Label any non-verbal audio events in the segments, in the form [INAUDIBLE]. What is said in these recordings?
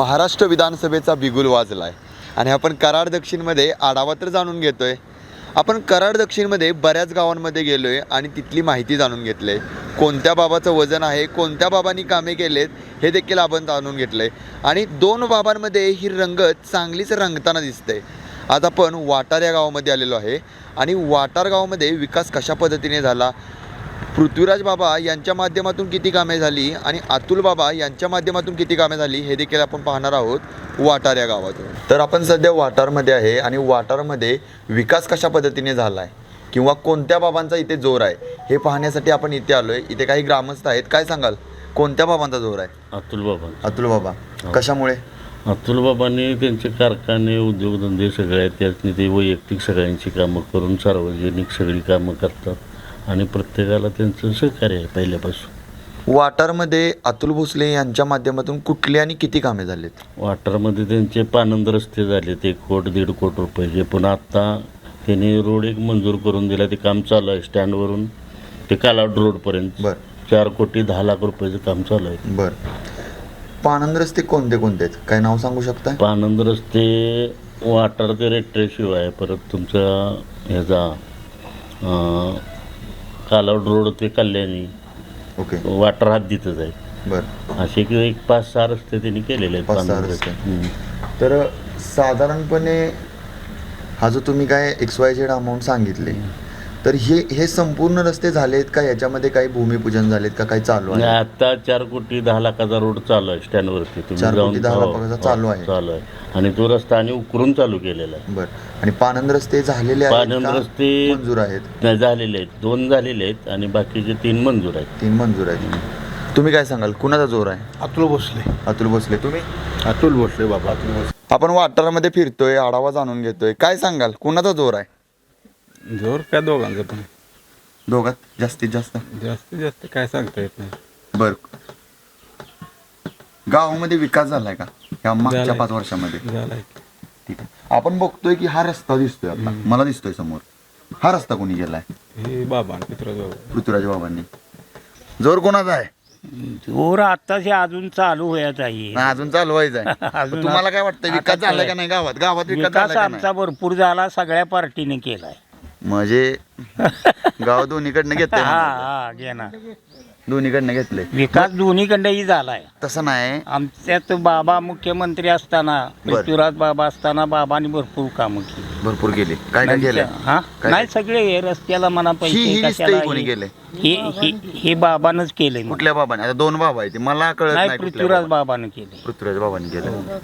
महाराष्ट्र विधानसभेचा बिगुल वाजलाय. आणि आपण कराड दक्षिणमध्ये आढावा तर जाणून घेतोय. आपण कराड दक्षिणमध्ये बऱ्याच गावांमध्ये गेलोय आणि तिथली माहिती जाणून घेतली कोणत्या बाबाचं वजन आहे कोणत्या बाबांनी कामे केलेत हे देखील आपण जाणून घेतलंय. आणि दोन बाबांमध्ये ही रंगत चांगलीच रंगताना दिसते आज आपण वाटार या गावामध्ये आलेलो आहे. आणि वाटार गावामध्ये विकास कशा पद्धतीने झाला? पृथ्वीराज बाबा यांच्या माध्यमातून किती कामे झाली आणि अतुल बाबा यांच्या माध्यमातून किती कामे झाली हे देखील आपण पाहणार आहोत वाटार या गावातून. तर आपण सध्या वाटारमध्ये आहे आणि वाटारमध्ये विकास कशा पद्धतीने झाला आहे किंवा कोणत्या बाबांचा इथे जोर आहे हे पाहण्यासाठी आपण इथे आलो आहे इथे काही ग्रामस्थ आहेत काय सांगाल? कोणत्या बाबांचा जोर आहे? अतुल बाबा. अतुल बाबा. कशामुळे? अतुल बाबांनी त्यांचे कारखाने उद्योगधंदे सगळे आहेत त्यातनी ते वैयक्तिक सगळ्यांची कामं करून सार्वजनिक सगळी कामं करतात. आणि प्रत्येकाला त्यांचं सहकार्य आहे पहिल्यापासून. वाटारमध्ये अतुल भोसले यांच्या माध्यमातून कुठली आणि किती कामे झालीत? वाटरमध्ये त्यांचे पानंद रस्ते झाले ते कोट दीड कोट रुपयाचे पण आत्ता त्यांनी रोड एक मंजूर करून दिला ते काम चालू आहे. स्टँडवरून ते कालावड रोडपर्यंत. बर. चार कोटी दहा लाख रुपयाचं काम चालू आहे. बर. पानंद रस्ते कोणते कोणते आहेत? काय नाव सांगू शकताय? पानंद रस्ते वाटर ते रेट्रेशिव आहे परत तुमचा ह्याचा अं, कालावड रोड ते कल्याणी. ओके. वाटर हद्दीतच आहे. बर. असे की एक पाच सहा रस्ते त्यांनी केलेले आहेत पाच सहा रस्ते. हम्म. तर साधारणपणे हा जो तुम्ही काय एक्स वाय झेड अमाऊंट सांगितले तर हे हे संपूर्ण रस्ते झालेत का? याच्यामध्ये काही भूमिपूजन झालेत का? काही चालू आणि आहे? आता चार कोटी दहा लाखाचा रोड चालू आहे स्टँडवरती तुम्ही चार जाऊन कोटी दहा हो, लाखाचा हो, चालू आहे. चालू आहे. आणि तो रस्ता आणि उकरून चालू केलेला आहे. बर. आणि पानंद रस्ते झालेले आहेत पानंद का? रस्ते- मंजूर आहेत. नाही झालेले आहेत. दोन झालेले आहेत आणि बाकीचे तीन मंजूर आहेत. तीन मंजूर आहेत. तुम्ही काय सांगाल? कुणाचा जोर आहे? अतुल भोसले. अतुल भोसले तुम्ही? अतुल भोसले बाबा आपण वाटारामध्ये फिरतोय आढावा जाणून घेतोय. काय सांगाल? कुणाचा जोर आहे? जोर काय दोघांचं पण. दोघात? जास्तीत जास्त? जास्तीत जास्त काय सांगता येत नाही. बर. गावामध्ये विकास झालाय का? या मागच्या झालाय. पाच वर्षामध्ये? झालाय. ठीक आहे. आपण बघतोय की हा रस्ता दिसतोय आता. मला दिसतोय समोर. हा रस्ता कोणी गेलाय हे बाबा पृथ्वीराज बाबांनी. जोर कोणाचा आहे? जोर आताचे अजून चालू होत आहे. नाही, अजून चालवायचा आहे. [LAUGHS] अजून तुम्हाला काय वाटतं विकास आता झालाय का नाही गावात? गावात विकास विकास झालाय का आमचा भरपूर झाला सगळ्या पार्टीने केलाय. म्हणजे [LAUGHS] गाव दोन्हीकडनं घेतलंय हा. हा घेणार. दोन्हीकडनं घेतलंय. विकास दोन्हीकडनंही झालाय. तसं नाही. आमच्यात बाबा मुख्यमंत्री असताना पृथ्वीराज बाबा असताना बाबांनी भरपूर कामं केली. भरपूर गेले काय काय केलंय हा? काय- नाही सगळे हे रस्त्याला म्हणा ही ही पैसे कशाला कोणी हे- गेले हे हे- हे बाबानच केलंय मग. कुठल्या बाबाने? आता दोन बाबा आहेत. मला कळत नाही नाही कुठल्या पृथ्वीराज बाबाने. बाबानं केले पृथ्वीराज बाबांनी केलं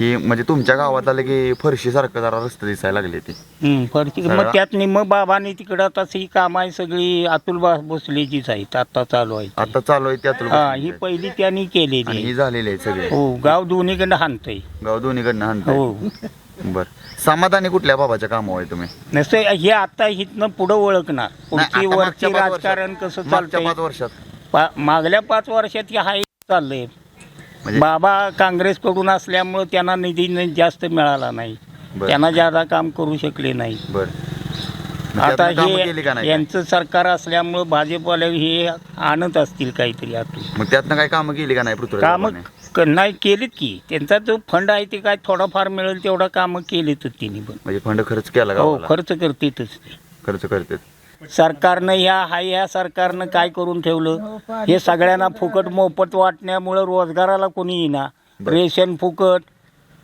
ही म्हणजे तुमच्या गावात आलं की फरशी सारखं जरा रस्ते दिसायला लागले ते. हम्म, सगळा- मग त्यात निम्म बाबांनी तिकडं तशी ही काम आहे सगळी अतुल बा भोसलेचीच आहेत. आता चालू आहे. आता चालू आहे त्यात हा ही पहिली त्यांनी आणि केलेली ही. झालेली आहे सगळे. हो गाव दोन्हीकडे हाणतंय. गाव दोन्हीकडनं हाणतंय. हो. बर. समाधानी कुठल्या बाबाच्या कामावर आहे तुम्ही? नसतं हे आता हिथनं पुढं ओळखणार. नाही, पुढची आता वरची राजकारण कसं मागच्या चालतंय? पाच वर्षात. पा- मागल्या पाच वर्षात हे हाय चाललंय. म्हणजे बाबा काँग्रेसकडून असल्यामुळं त्यांना निधी न- जास्त मिळाला नाही. बरं. त्यांना ज्यादा काम करू शकले नाही. बर. आता हे यांचं सरकार असल्यामुळं भाजपवाले हे आणत असतील काहीतरी आतून. मग त्यातनं काय कामं केली का नाही पृथ्वीराज काम? नाही केलीत की. त्यांचा जो फंड आहे ते काय थोडाफार मिळेल तेवढा कामं केलीच तिने पण. म्हणजे फंड खर्च केला हो खर्च करतेच ते. खर्च करते सरकारनं ह्या हाय ह्या सरकारनं काय करून ठेवलं? हे सगळ्यांना फुकट मोफत वाटण्यामुळं रोजगाराला कोणी येईना. रेशन फुकट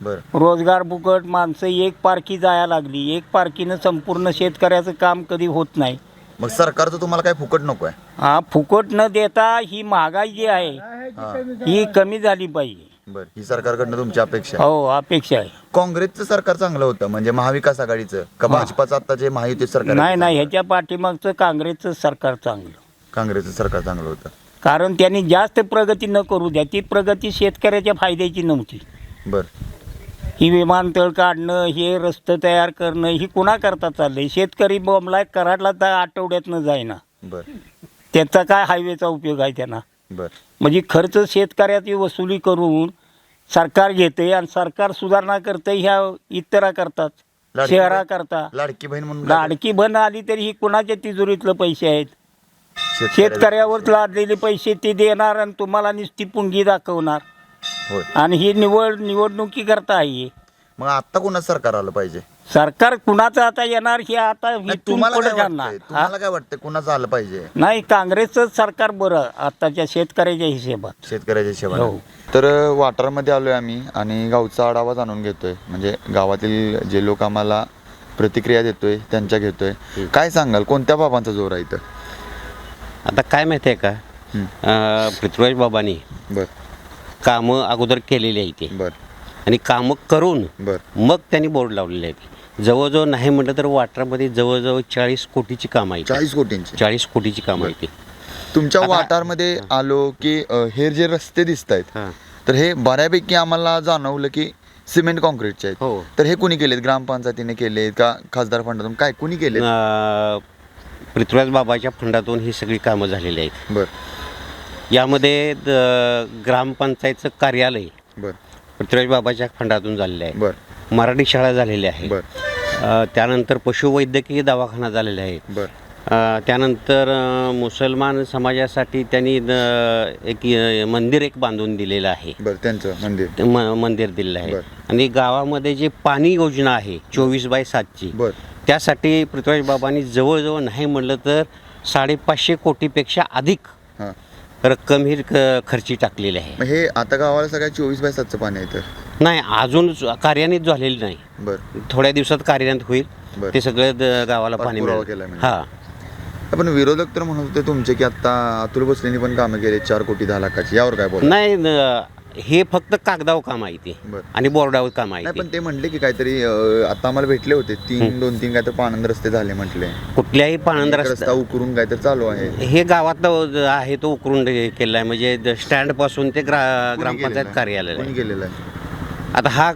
रोजगार फुकट माणसं एक पारखी जायला लागली. एक पारखीनं संपूर्ण शेतकऱ्याचं काम कधी होत नाही. मग सरकारचं तुम्हाला काय फुकट नको आहे? हा फुकट न देता ही महागाई जी आहे हा. कमी झाली पाहिजे. बर ही सरकारकडनं तुमची अपेक्षा आहे. हो अपेक्षा आहे. काँग्रेसचं सरकार चांगलं होतं म्हणजे महाविकास आघाडीचं का भाजपाचं आता जे महायुती सरकार नाही नाही? ह्याच्या पाठीमागचं काँग्रेसचं सरकार चांगलं. काँग्रेसचं सरकार चांगलं होतं. कारण त्यांनी जास्त प्रगती न करू द्या ती प्रगती शेतकऱ्याच्या फायद्याची नव्हती. बर. ही विमानतळ काढणं हे रस्ते तयार करणं ही कुणा करता चाललंय? शेतकरी बॉम्बला कराडला तर आठवड्यातनं जाईना. बर. त्याचा काय हायवेचा उपयोग आहे त्यांना? बर. म्हणजे खर्च शेतकऱ्याची वसुली करून सरकार घेते आणि सरकार सुधारणा करते ह्या इतरा करतात लाडकी शहरा बहीण- करता. लाडकी बहीण म्हणून लाडकी बन आली तरी ही कुणाच्या तिजोरीतलं पैसे आहेत? शेतकऱ्यावर लादलेले पैसे ते देणार आणि तुम्हाला नुसती पुंगी दाखवणार. होय. आणि ही निवड निवडणुकी करता आहे मग आता कोणाचं सरकार आलं पाहिजे? सरकार कुणाचं आता येणार हे आता नाही, इथून तुम्हाला पुढे काय जाणार. वाटतंय? हा? तुम्हाला काय वाटतं कुणाचं आलं पाहिजे? नाही काँग्रेसचं सरकार बरं आताच्या शेतकऱ्याच्या हिशेबात. शेतकऱ्याच्या हो. तर अ, वाटारमध्ये आलोय आम्ही आणि गावचा आढावा जाणून घेतोय. म्हणजे गावातील जे लोक आम्हाला प्रतिक्रिया देतोय त्यांच्या घेतोय. काय सांगाल? कोणत्या बाबांचा जोर आहे इथं? आता काय माहिती आहे का? हं. अं, पृथ्वीराज बाबांनी बर. कामं अगोदर केलेली आहे ते बर. आणि कामं करून बर. मग त्यांनी बोर्ड लावलेले आहेत. जवळजवळ नाही म्हटलं तर वाटरामध्ये जवळजवळ चाळीस कोटीची कामं आहेत. चाळीस कोटींची. चाळीस कोटीची कामं आहेत ती. तुमच्या वाटारमध्ये आलो की अ, हे जे रस्ते दिसत आहेत हां. तर हे बऱ्यापैकी आम्हाला जाणवलं की सिमेंट कॉन्क्रीटचे आहेत. हो. तर हे कुणी केलेत? ग्रामपंचायतीने केलेत का खासदार फंडातून? काय कुणी केलेत? अं, पृथ्वीराज बाबाच्या फंडातून ही सगळी कामं झालेली आहेत. बर. यामध्ये द- ग्रामपंचायतचं कार्यालय बर. पृथ्वीराज बाबाच्या फंडातून झालेलं आहे. बर. मराठी शाळा झालेल्या आहे. बर. अं, त्यानंतर पशुवैद्यकीय दवाखाना झालेला आहे. बर. अ, त्यानंतर अ, मुसलमान समाजासाठी त्यांनी एक अ, मंदिर एक बांधून दिलेलं आहे. बर त्यांचं मंदिर. ते म- मंदिर दिलेलं आहे. बर. आणि गावामध्ये जे पाणी योजना आहे चोवीस बाय सातची बर. त्यासाठी पृथ्वीराज बाबांनी जवळजवळ नाही म्हटलं तर साडेपाचशे कोटीपेक्षा अधिक हां. रक्कम ही क- खर्ची टाकलेली आहे. मग हे आता गावाला सगळ्या चोवीस बाय सातचं पाणी आहे तर? नाही अजून कार्यान्वित झालेली नाही. बर. थोड्या दिवसात कार्यान्वित होईल. बर. ते सगळं द- गावाला पाणी पाठपुरावा मिळेल. म्हणजे. हां. आपण विरोधक तर म्हणत होते तुमचे की आता अतुल भोसलेंनी पण कामं केले चार कोटी दहा लाखाची. यावर काय बोल नाही न- हे फक्त कागदावर काम आहे ते. बर. आणि बोर्डावर काम आहे नाही ते पण ते. म्हणले की काहीतरी अं, आता आम्हाला भेटले होते. तीन दोन तीन काय तर पानंद रस्ते झाले म्हटले. कुठल्याही पाणंद एक रस्ता रस्ता उकरून काय तर चालू आहे. हे गावातलं ज- आहे तो उकरून केलेला आहे. म्हणजे स्टँडपासून ते ग्रा ग्रामपंचायत? कार्यालय कोणी आहे. केलेलं आहे? आता हा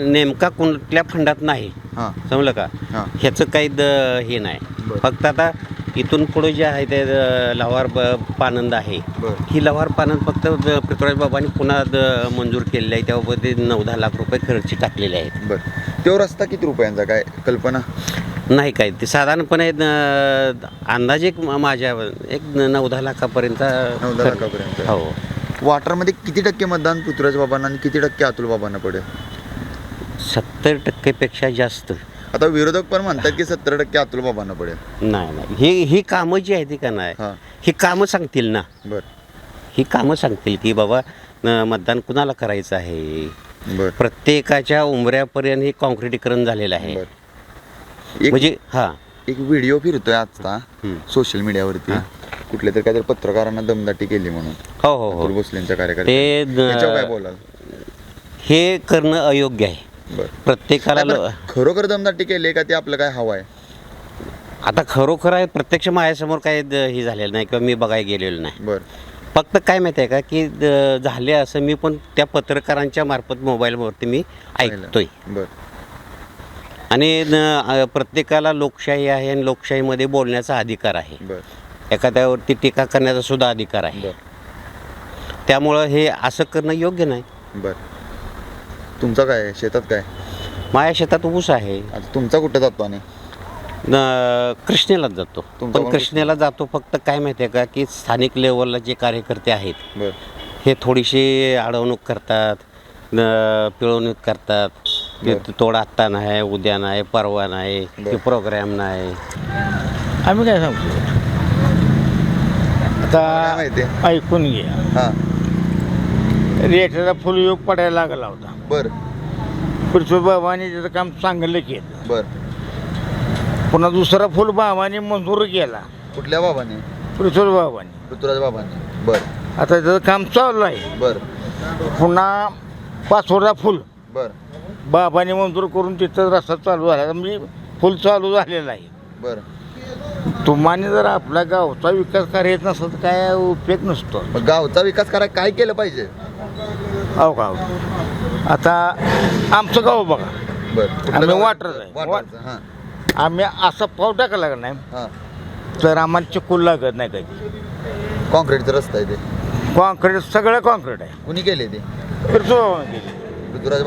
नेमका कुठल्या फंडात नाही. हां. समजलं का? ह्याचं काही द- हे नाही. फक्त आता इथून पुढे जे आहे ते ब- पानंद आहे. ही लवार पानंद फक्त पृथ्वीराज बाबांनी पुन्हा मंजूर केलेली आहे. त्यावर ते नऊ दहा लाख रुपये खर्ची टाकलेले आहेत. बर. तो रस्ता किती रुपयांचा? काय कल्पना? नाही काय. ते साधारणपणे अंदाजे माझ्या एक नऊ दहा लाखापर्यंत नऊ दहा लाखापर्यंत. हो. वाटरमध्ये किती टक्के मतदान पृथ्वीराज बाबांना आणि किती टक्के अतुल बाबांना पडेल? सत्तर टक्केपेक्षा जास्त. आता विरोधक पण म्हणतात की सत्तर टक्के अतुल बाबांना पडेल. नाही नाही. ही ही कामं जी आहेत ती का नाही हां. ही कामं सांगतील ना. बर. ही कामं सांगतील की बाबा न- मतदान कुणाला करायचं आहे? बर. प्रत्येकाच्या उंबऱ्यापर्यंत हे कॉन्क्रिटीकरण झालेलं आहे. बर. एक म्हणजे हा. एक व्हिडिओ फिरतोय आता हम्म. सोशल मीडियावरती. कुठल्या तरी काहीतरी पत्रकारांना दमदाटी केली म्हणून. हो हो हो. भोसलेंच्या कार्यकर्ते ते त्याच्यावर काय न- बोलाल? हे करणं अयोग्य आहे. बर. प्रत्येकाला लो- खरोखर दमदाटी केली का? ते आपलं काय हवं आहे? आता खरोखर आहे प्रत्यक्ष माझ्यासमोर काही द- हे झालेलं नाही किंवा मी बघायला गेलेलो नाही. बर. फक्त काय माहिती आहे का की द- झाले असं मी पण त्या पत्रकारांच्या मार्फत मोबाईलवरती मी ऐकतोय. बर. आणि न- अ, प्रत्येकाला लोकशाही आहे आणि लोकशाहीमध्ये बोलण्याचा अधिकार आहे. बर. एखाद्यावरती टीका करण्याचा सुद्धा अधिकार आहे. बर. त्यामुळं हे असं करणं योग्य नाही. बर. तुमचं काय? आहे? शेतात काय? माझ्या शेतात ऊस आहे. आता तुमचा कुठं जातो आणि? न- कृष्णेलाच जातो. तुमचा पण पण कृष्णेला जातो फक्त काय माहिती आहे का की स्थानिक लेवलला जे कार्यकर्ते आहेत बर. हे थोडीशी अडवणूक करतात न- पिळवणूक करतात. तोड आत्ता नाही उद्या नाही परवा नाही. की प्रोग्राम नाही. आम्ही काय सांगतो काय आता माहिती ऐकून घ्या. हां. रेटाला फुलयोग पडायला लागला होता. बर. पृथ्वी बाबाने त्याचं काम चांगलं केलं. बर. पुन्हा दुसरा फुल बाबाने मंजूर केला. कुठल्या बाबाने पृथ्वी बाबाने ऋतुराज बाबाने बर. आता त्याचं काम चालू आहे. बर. पुन्हा पाचवडा फुल. बर. बाबाने मंजूर करून तिथं रस्ता चालू झाला. म्हणजे फुल चालू झालेला आहे. बर. तुम्हाला जर आपल्या गावचा विकास करायचा नसेल तर काय उपयोग नसतो. मग गावचा विकास करायला काय केलं पाहिजे? अहो गाव आता आमचं गाव बघा. बर आम्ही हां. आम्ही असा पाव टाकला का नाही हां. तर आम्हाला चिकूल लागत नाही कधी. कॉन्क्रीटचा रस्ता आहे ते. कॉन्क्रीट सगळं कॉन्क्रीट आहे. कुणी केले ते? फिरतो. ऋतुराज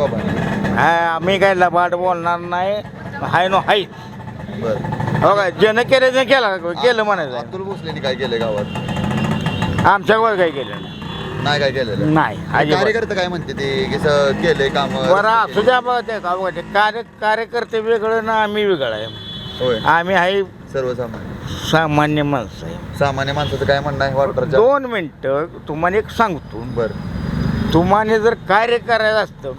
हा, आम्ही काय लबाड बोलणार नाही. हाय नो हाय. बर. हो काय ज्यानं केलं केलं. केलं म्हणायचं. भोसलेंनी काय केलं गावात? आमच्या गावात काय केलं नाही. नाही काय केलेलं? नाही अजिबात. कार्यकर्ते काय म्हणते ते? की स- केलंय काम? बरं असू द्या बघ ते का? बघा ते कार्य कार्यकर्ते वेगळं ना आम्ही वेगळं आहे. होय. आम्ही आहे सर्वसामान्य. सामान्य माणसं आहे. सामान्य माणसाचं काय म्हणणं आहे? वाटरच्या दोन मिनटं तुम्हाला एक सांगतो. बर. तुम्हाला जर कार्य करायचं असतं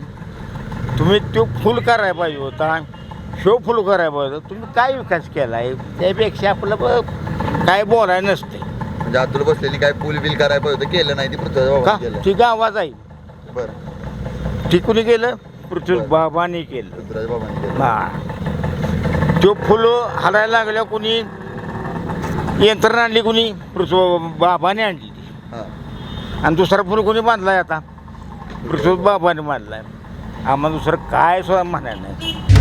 तुम्ही तो फुल करायला पाहिजे होता. शो फुल करायला पाहिजे होता. तुम्ही काय विकास केला आहे त्यापेक्षा आपलं ब- काय बोलायला नसते म्हणजे अतुल बसलेली काय पूल बिल करायला पाहिजे होतं केलं नाही ते पृथ्वी का? केलं. ती गावात आहे. बर. कुणी केलं? पृथ्वी बरं. बाबांनी केलं. पृथ्वीराज बाबांनी केलं. हा. तो फुल हलायला लागल्या कुणी? यंत्रणा आणली कुणी? पृथ्वी बाबाने आणली ती. हा. आणि दुसरा फुल कोणी बांधलाय आता? पृथ्वी बाबाने बांधलाय. आम्हाला दुसरं काय सुद्धा म्हणायला नाही.